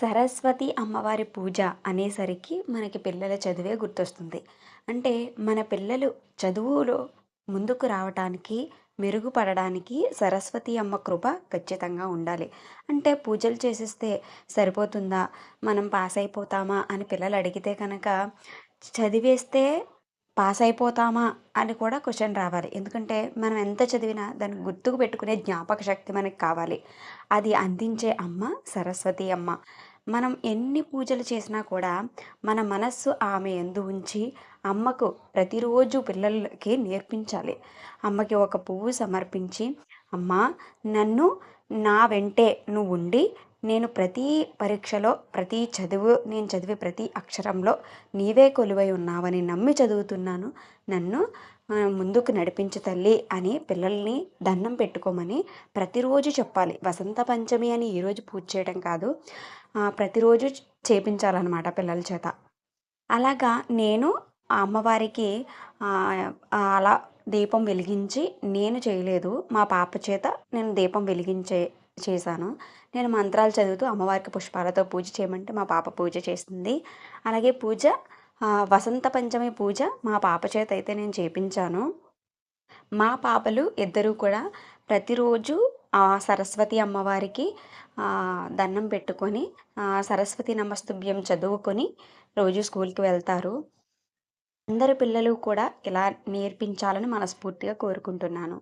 సరస్వతి అమ్మవారి పూజ అనేసరికి మనకి పిల్లల చదువే గుర్తొస్తుంది. అంటే మన పిల్లలు చదువులో ముందుకు రావటానికి, మెరుగుపడడానికి సరస్వతి అమ్మ కృప ఖచ్చితంగా ఉండాలి. అంటే పూజలు చేసేస్తే సరిపోతుందా? మనం పాస్ అయిపోతామా? అని పిల్లలు అడిగితే కనుక చదివేస్తే పాస్ అయిపోతామా? అని కూడా క్వశ్చన్ రావాలి. ఎందుకంటే మనం ఎంత చదివినా దాన్ని గుర్తుకు పెట్టుకునే జ్ఞాపక శక్తి మనకి కావాలి. అది అందించే అమ్మ సరస్వతి అమ్మ. మనం ఎన్ని పూజలు చేసినా కూడా మన మనస్సు ఆమె ఎందు ఉంచి అమ్మకు ప్రతిరోజు పిల్లలకి నేర్పించాలి. అమ్మకి ఒక పువ్వు సమర్పించి అమ్మ నన్ను నా వెంటే నువ్వుండి నేను ప్రతి పరీక్షలో ప్రతి చదువు నేను చదివే ప్రతి అక్షరంలో నీవే కొలువై ఉన్నావని నమ్మి చదువుతున్నాను. నన్ను ముందుకు నడిపించు తల్లి అని పిల్లల్ని దండం పెట్టుకోమని ప్రతిరోజు చెప్పాలి. వసంత పంచమి అని ఈరోజు పూజ చేయడం కాదు. ప్రతిరోజు చేపించాలన్నమాట పిల్లల చేత. అలాగా నేను ఆ అమ్మవారికి అలా దీపం వెలిగించి నేను చేయలేదు. మా పాప చేత నేను దీపం వెలిగించే చేశాను. నేను మంత్రాలు చదువుతూ అమ్మవారికి పుష్పాలతో పూజ చేయమంటే మా పాప పూజ చేసింది. అలాగే పూజ వసంత పంచమి పూజ మా పాప చేత అయితే నేను చేపించాను. మా పాపలు ఇద్దరూ కూడా ప్రతిరోజు సరస్వతి అమ్మవారికి దండం పెట్టుకొని సరస్వతి నమస్తుభ్యం చదువుకొని రోజు స్కూల్‌కి వెళ్తారు. అందరి పిల్లలు కూడా ఇలా నేర్పించాలని మనస్ఫూర్తిగా కోరుకుంటున్నాను.